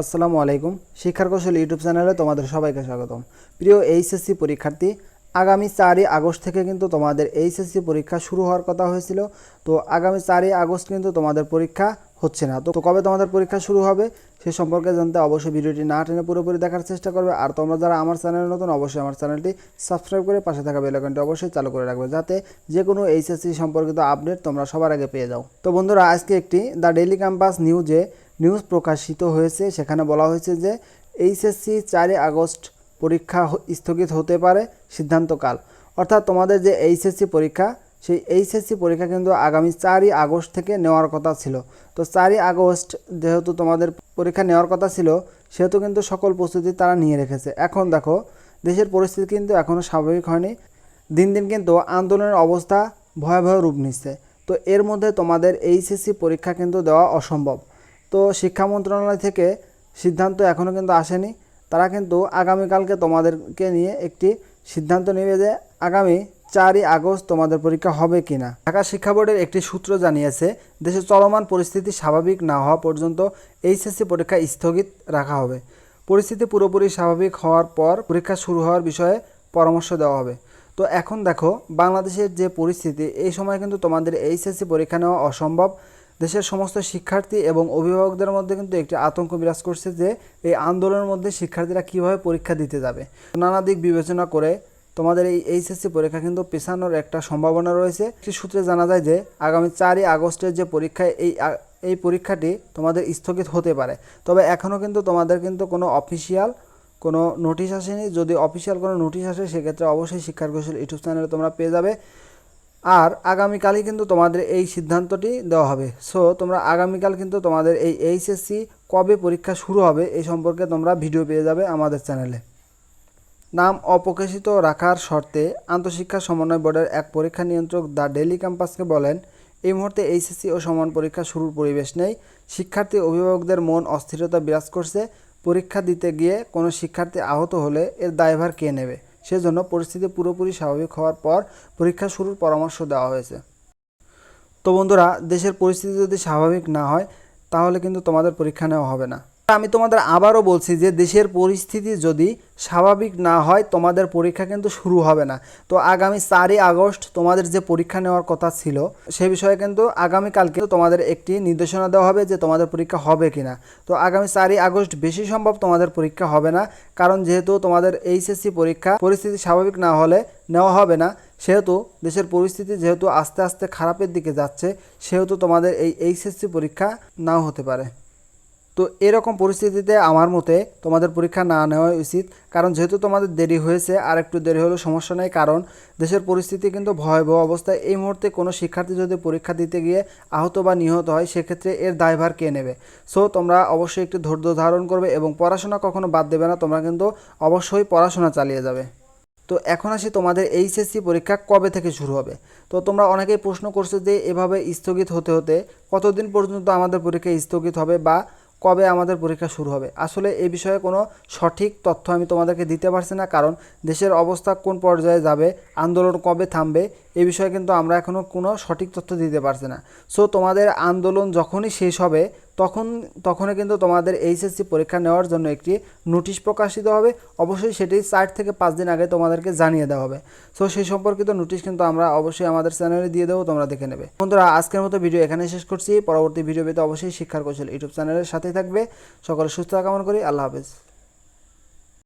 আসসালামু আলাইকুম। শিক্ষার কৌশল ইউটিউব চ্যানেলে তোমাদের সবাইকে স্বাগতম। প্রিয় এইচএসসি পরীক্ষার্থী, আগামী চারই আগস্ট থেকে কিন্তু তোমাদের এইচএসসি পরীক্ষা শুরু হওয়ার কথা হয়েছিল। তো আগামী চারই আগস্ট কিন্তু তোমাদের পরীক্ষা হচ্ছে না। তো কবে তোমাদের পরীক্ষা শুরু হবে সে সম্পর্কে জানতে অবশ্যই ভিডিওটি না টেনে পুরোপুরি দেখার চেষ্টা করবে। আর তোমরা যারা আমার চ্যানেলে নতুন, অবশ্যই আমার চ্যানেলটি সাবস্ক্রাইব করে পাশে থাকা বেলাইকনটি অবশ্যই চালু করে রাখবে যাতে যে কোনো এইচএসসি সম্পর্কিত আপডেট তোমরা সবার আগে পেয়ে যাও। তো বন্ধুরা, আজকে একটি দ্য ডেইলি ক্যাম্পাস নিউজে নিউজ প্রকাশিত হয়েছে। সেখানে বলা হয়েছে যে এইচএসসি চারই আগস্ট পরীক্ষা স্থগিত হতে পারে সিদ্ধান্তকাল। অর্থাৎ তোমাদের যে এইচএসসি পরীক্ষা সেই এইচএসসি পরীক্ষা কিন্তু আগামী চারই আগস্ট থেকে নেওয়ার কথা ছিল। তো চারই আগস্ট যেহেতু তোমাদের পরীক্ষা নেওয়ার কথা ছিল, সেহেতু কিন্তু সকল প্রস্তুতি তারা নিয়ে রেখেছে। এখন দেখো, দেশের পরিস্থিতি কিন্তু এখনও স্বাভাবিক হয়নি। দিন দিন কিন্তু আন্দোলনের অবস্থা ভয়াবহ রূপ নিচ্ছে। তো এর মধ্যে তোমাদের এইচএসসি পরীক্ষা কিন্তু দেওয়া অসম্ভব। তো শিক্ষা মন্ত্রণালয় থেকে সিদ্ধান্ত এখনও কিন্তু আসেনি। তারা কিন্তু আগামীকালকে তোমাদেরকে নিয়ে একটি সিদ্ধান্ত নেবে যে আগামী চারই আগস্ট তোমাদের পরীক্ষা হবে কি না ঢাকা শিক্ষা বোর্ডের একটি সূত্র জানিয়েছে, দেশে চলমান পরিস্থিতি স্বাভাবিক না হওয়া পর্যন্ত এইচএসসি পরীক্ষা স্থগিত রাখা হবে। পরিস্থিতি পুরোপুরি স্বাভাবিক হওয়ার পর পরীক্ষা শুরু হওয়ার বিষয়ে পরামর্শ দেওয়া হবে। তো এখন দেখো, বাংলাদেশের যে পরিস্থিতি, এই সময় কিন্তু তোমাদের এইচএসসি পরীক্ষা নেওয়া অসম্ভব। দেশের সমস্ত শিক্ষার্থী এবং অভিভাবকদের মধ্যে কিন্তু একটি আতঙ্ক বিরাজ করছে যে, এই আন্দোলনের মধ্যে শিক্ষার্থীরা কীভাবে পরীক্ষা দিতে যাবে। নানা দিক বিবেচনা করে তোমাদের এই এইচএসসি পরীক্ষা কিন্তু পেছানোর একটা সম্ভাবনা রয়েছে। একটি সূত্রে জানা যায় যে, আগামী চারই আগস্টের যে পরীক্ষায় এই এই পরীক্ষাটি তোমাদের স্থগিত হতে পারে। তবে এখনও কিন্তু তোমাদের কিন্তু কোনো অফিসিয়াল কোনো নোটিশ আসেনি। যদি অফিসিয়াল কোনো নোটিশ আসে, সেক্ষেত্রে অবশ্যই শিক্ষার কৌশল ইউটিউব চ্যানেলে তোমরা পেয়ে যাবে। আর আগামীকালই কিন্তু তোমাদের এই সিদ্ধান্তটি দেওয়া হবে। সো তোমরা আগামীকাল কিন্তু তোমাদের এই এইচএসসি কবে পরীক্ষা শুরু হবে এই সম্পর্কে তোমরা ভিডিও পেয়ে যাবে আমাদের চ্যানেলে। নাম অপ্রকাশিত রাখার শর্তে আন্তঃশিক্ষা সমন্বয় বোর্ডের এক পরীক্ষা নিয়ন্ত্রক দ্য ডেলি ক্যাম্পাসকে বলেন, এই মুহূর্তে এইচএসসি ও সমান পরীক্ষা শুরুর পরিবেশ নেই। শিক্ষার্থী অভিভাবকদের মন অস্থিরতা বিরাজ করছে। পরীক্ষা দিতে গিয়ে কোনো শিক্ষার্থী আহত হলে এর দায়ভার কে নেবে? সেজন্য পরিস্থিতি পুরোপুরি স্বাভাবিক হওয়ার পর পরীক্ষা শুরুর পরামর্শ দেওয়া হয়েছে। তো বন্ধুরা, দেশের পরিস্থিতি যদি স্বাভাবিক না হয়, তাহলে কিন্তু তোমাদের পরীক্ষা নেওয়া হবে না। আমি তোমাদের আবারও বলছি যে দেশের পরিস্থিতি যদি স্বাভাবিক না হয় তোমাদের পরীক্ষা কিন্তু শুরু হবে না। তো আগামী চারই আগস্ট তোমাদের যে পরীক্ষা নেওয়ার কথা ছিল, সে বিষয়ে কিন্তু আগামীকাল কিন্তু তোমাদের একটি নির্দেশনা দেওয়া হবে যে তোমাদের পরীক্ষা হবে কিনা। তো আগামী চারই আগস্ট বেশি সম্ভব তোমাদের পরীক্ষা হবে না, কারণ যেহেতু তোমাদের এইচএসসি পরীক্ষা, পরিস্থিতি স্বাভাবিক না হলে নেওয়া হবে না। সেহেতু দেশের পরিস্থিতি যেহেতু আস্তে আস্তে খারাপের দিকে যাচ্ছে, সেহেতু তোমাদের এই এইচএসসি পরীক্ষা নাও হতে পারে। তো এরকম পরিস্থিতিতে আমার মতে তোমাদের পরীক্ষা না নেওয়া উচিত। কারণ যেহেতু তোমাদের দেরি হয়েছে, আর একটু দেরি হলেও সমস্যা নেই। কারণ দেশের পরিস্থিতি কিন্তু ভয়াবহ অবস্থায়। এই মুহূর্তে কোনো শিক্ষার্থী যদি পরীক্ষা দিতে গিয়ে আহত বা নিহত হয়, সেক্ষেত্রে এর দায়ভার কে নেবে? সো তোমরা অবশ্যই একটু ধৈর্য ধারণ করবে এবং পড়াশোনা কখনো বাদ দেবে না। তোমরা কিন্তু অবশ্যই পড়াশোনা চালিয়ে যাবে। তো এখন আসি তোমাদের এইচএসসি পরীক্ষা কবে থেকে শুরু হবে? তো তোমরা অনেকেই প্রশ্ন করছ যে, এভাবে স্থগিত হতে হতে কতদিন পর্যন্ত আমাদের পরীক্ষা স্থগিত হবে বা কবে আমাদের পরীক্ষা শুরু হবে? আসলে এ বিষয়ে কোনো সঠিক তথ্য আমি তোমাদেরকে দিতে পারছি না, কারণ দেশের অবস্থা কোন পর্যায়ে যাবে, আন্দোলন কবে থামবে, এ বিষয়ে কিন্তু আমরা এখনও কোনো সঠিক তথ্য দিতে পারছি না। সো তোমাদের আন্দোলন যখনই শেষ হবে তখন, তখনও কিন্তু তোমাদের এইচএসসি পরীক্ষা নেওয়ার জন্য একটি নোটিশ প্রকাশিত হবে। অবশ্যই সেটি চার থেকে পাঁচ দিন আগে তোমাদেরকে জানিয়ে দেওয়া হবে। সো সেই সম্পর্কিত নোটিশ কিন্তু আমরা অবশ্যই আমাদের চ্যানেলে দিয়ে দেবো, তোমরা দেখে নেবে। বন্ধুরা, আজকের মতো ভিডিও এখানে শেষ করছি। পরবর্তী ভিডিও পেতে অবশ্যই শিক্ষার কৌশল ইউটিউব চ্যানেলের সাথেই থাকবে। সকলে সুস্থ কামনা করি। আল্লাহ হাফেজ।